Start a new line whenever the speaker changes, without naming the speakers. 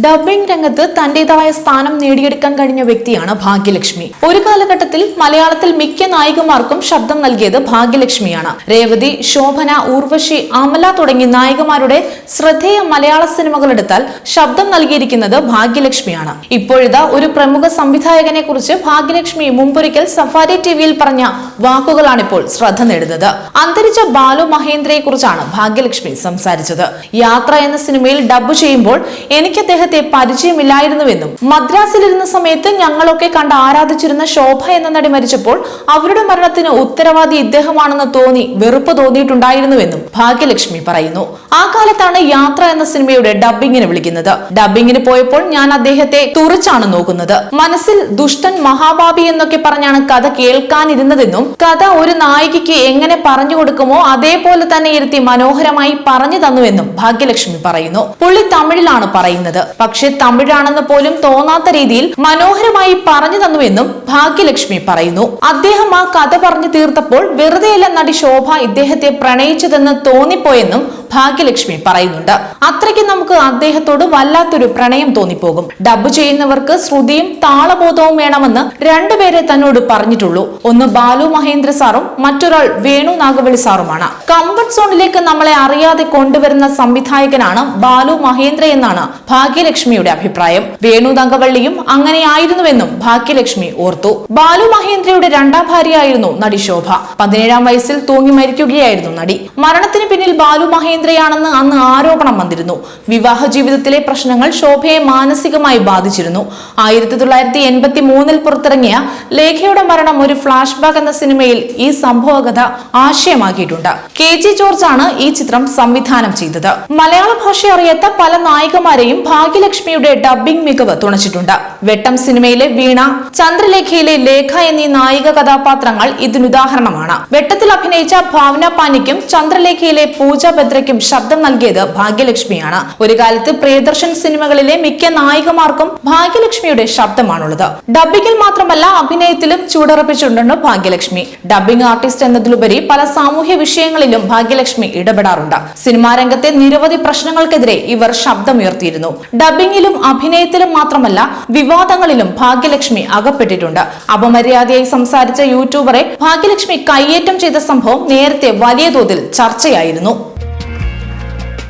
Dubbing രംഗത്ത് തന്റേതായ സ്ഥാനം നേടിയെടുക്കാൻ കഴിഞ്ഞ വ്യക്തിയാണ് ഭാഗ്യലക്ഷ്മി. ഒരു കാലഘട്ടത്തിൽ മലയാളത്തിൽ മിക്ക നായികമാർക്കും ശബ്ദം നൽകിയത് ഭാഗ്യലക്ഷ്മിയാണ്. രേവതി ശോഭന ഊർവശി അമല തുടങ്ങിയ നായികമാരുടെ ശ്രദ്ധേയ മലയാള സിനിമകൾ സിനിമകളെടുത്താൽ ശബ്ദം നൽകിയിരിക്കുന്നത് ഭാഗ്യലക്ഷ്മിയാണ്. ഇപ്പോഴിതാ ഒരു പ്രമുഖ സംവിധായകനെ കുറിച്ച് ഭാഗ്യലക്ഷ്മി മുമ്പൊരിക്കൽ സഫാരി ടിവിയിൽ പറഞ്ഞ വാക്കുകളാണിപ്പോൾ ശ്രദ്ധ നേടുന്നത്. അന്തരിച്ച ബാലു മഹേന്ദ്രയെ കുറിച്ചാണ് ഭാഗ്യലക്ഷ്മി സംസാരിച്ചത്. യാത്ര എന്ന സിനിമയിൽ ഡബ്ബ് ചെയ്യുമ്പോൾ എനിക്ക് അദ്ദേഹത്തെ പരിചയമില്ലായിരുന്നുവെന്നും മദ്രാസിലിരുന്ന സമയത്ത് ഞങ്ങളൊക്കെ കണ്ട് ആരാധിച്ചിരുന്ന ശോഭ എന്ന നടി മരിച്ചപ്പോൾ അവരുടെ മരണത്തിന് ഉത്തരവാദി ഇദ്ദേഹമാണെന്ന് തോന്നി വെറുപ്പ് തോന്നിയിട്ടുണ്ടായിരുന്നുവെന്നും ഭാഗ്യലക്ഷ്മി പറയുന്നു. ആ കാലത്താണ് യാത്ര എന്ന സിനിമയുടെ ഡബ്ബിങ്ങിന് വിളിക്കുന്നത്. ഡബ്ബിങ്ങിന് പോയപ്പോൾ ഞാൻ അദ്ദേഹത്തെ തുറച്ചാണ് നോക്കുന്നത്. മനസ്സിൽ ദുഷ്ടൻ മഹാബാബി എന്നൊക്കെ പറഞ്ഞാണ് കഥ കേൾക്കാനിരുന്നതെന്നും കഥ ഒരു നായികയ്ക്ക് എങ്ങനെ പറഞ്ഞു കൊടുക്കുമോ അതേപോലെ തന്നെ ഇരുത്തി മനോഹരമായി പറഞ്ഞു തന്നുവെന്നും ഭാഗ്യലക്ഷ്മി പറയുന്നു. പുള്ളി തമിഴിലാണ് പറയുന്നത്. പക്ഷെ തമിഴാണെന്ന് പോലും തോന്നാത്ത രീതിയിൽ മനോഹരമായി പറഞ്ഞു തന്നുവെന്നും ഭാഗ്യലക്ഷ്മി പറയുന്നു. അദ്ദേഹം ആ കഥ പറഞ്ഞു തീർത്തപ്പോൾ വെറുതെയല്ല നടി ശോഭ ഇദ്ദേഹത്തെ പ്രണയിച്ചതെന്ന് തോന്നിപ്പോയെന്നും ഭാഗ്യലക്ഷ്മി പറയുന്നുണ്ട്. അത്രയ്ക്ക് നമുക്ക് അദ്ദേഹത്തോട് വല്ലാത്തൊരു പ്രണയം തോന്നിപ്പോകും. ഡബ് ചെയ്യുന്നവർക്ക് ശ്രുതിയും താളബോധവും വേണമെന്ന് രണ്ടുപേരെ തന്നോട് പറഞ്ഞിട്ടുള്ളൂ. ഒന്ന് ബാലു മഹേന്ദ്ര സാറും മറ്റൊരാൾ വേണു നാഗവള്ളി സാറുമാണ്. കംഫർട്ട് സോണിലേക്ക് നമ്മളെ അറിയാതെ കൊണ്ടുവരുന്ന സംവിധായകനാണ് ബാലു മഹേന്ദ്ര എന്നാണ് ഭാഗ്യലക്ഷ്മിയുടെ അഭിപ്രായം. വേണു നാഗവള്ളിയും അങ്ങനെയായിരുന്നുവെന്നും ഭാഗ്യലക്ഷ്മി ഓർത്തു. ബാലു മഹേന്ദ്രയുടെ രണ്ടാം ഭാര്യയായിരുന്നു നടി ശോഭ. പതിനേഴാം വയസ്സിൽ തൂങ്ങി മരിക്കുകയായിരുന്നു നടി. മരണത്തിന് പിന്നിൽ ബാലു മഹേന്ദ്രയാണെന്ന് അന്ന് ആരോപണം വന്നിരുന്നു. വിവാഹ ജീവിതത്തിലെ പ്രശ്നങ്ങൾ ശോഭയെ മാനസികമായി ബാധിച്ചിരുന്നു. ആയിരത്തി തൊള്ളായിരത്തി എൺപത്തി മൂന്നിൽ പുറത്തിറങ്ങിയ ലേഖയുടെ മരണം ഒരു ഫ്ലാഷ് ബാക്ക് എന്ന സിനിമയിൽ ഈ സംഭവകഥ ആശയമാക്കിയിട്ടുണ്ട്. കെ ജി ജോർജ് ആണ് ഈ ചിത്രം സംവിധാനം ചെയ്തത്. മലയാള ഭാഷ അറിയാത്ത പല നായികമാരെയും ഭാഗ്യലക്ഷ്മിയുടെ ഡബ്ബിംഗ് മികവ് തുണച്ചിട്ടുണ്ട്. വെട്ടം സിനിമയിലെ വീണ ചന്ദ്രലേഖയിലെ ലേഖ എന്നീ നായിക കഥാപാത്രങ്ങൾ ഇതിനുദാഹരണമാണ്. വെട്ടത്തിൽ അഭിനയിച്ച ഭാവന പാനിക്കും ചന്ദ്രലേഖയിലെ പൂജ ഭദ്രയ്ക്കും ശബ്ദം നൽകിയത് ഭാഗ്യലക്ഷ്മിയാണ്. ഒരു കാലത്ത് പ്രിയദർശൻ സിനിമകളിലെ മിക്ക നായികമാർക്കും ഭാഗ്യലക്ഷ്മിയുടെ ശബ്ദമാണുള്ളത്. ഡബ്ബിംഗിൽ മാത്രമല്ല അഭിനയത്തിലും ചൂടറപ്പിച്ചിട്ടുണ്ട് ഭാഗ്യലക്ഷ്മി. ഡബ്ബിംഗ് ആർട്ടിസ്റ്റ് എന്നതിലുപരി പല സാമൂഹ്യ വിഷയങ്ങളിലും ഭാഗ്യലക്ഷ്മി ഇടപെടാറുണ്ട്. സിനിമാ രംഗത്തെ നിരവധി പ്രശ്നങ്ങൾക്കെതിരെ ഇവർ ശബ്ദമുയർത്തിയിരുന്നു. ഡബ്ബിംഗിലും അഭിനയത്തിലും മാത്രമല്ല വിവാദങ്ങളിലും ഭാഗ്യലക്ഷ്മി അകപ്പെട്ടിട്ടുണ്ട്. അപമര്യാദയായി സംസാരിച്ച യൂട്യൂബറെ ഭാഗ്യലക്ഷ്മി കയ്യേറ്റം ചെയ്ത സംഭവം നേരത്തെ വലിയ തോതിൽ ചർച്ചയായിരുന്നു.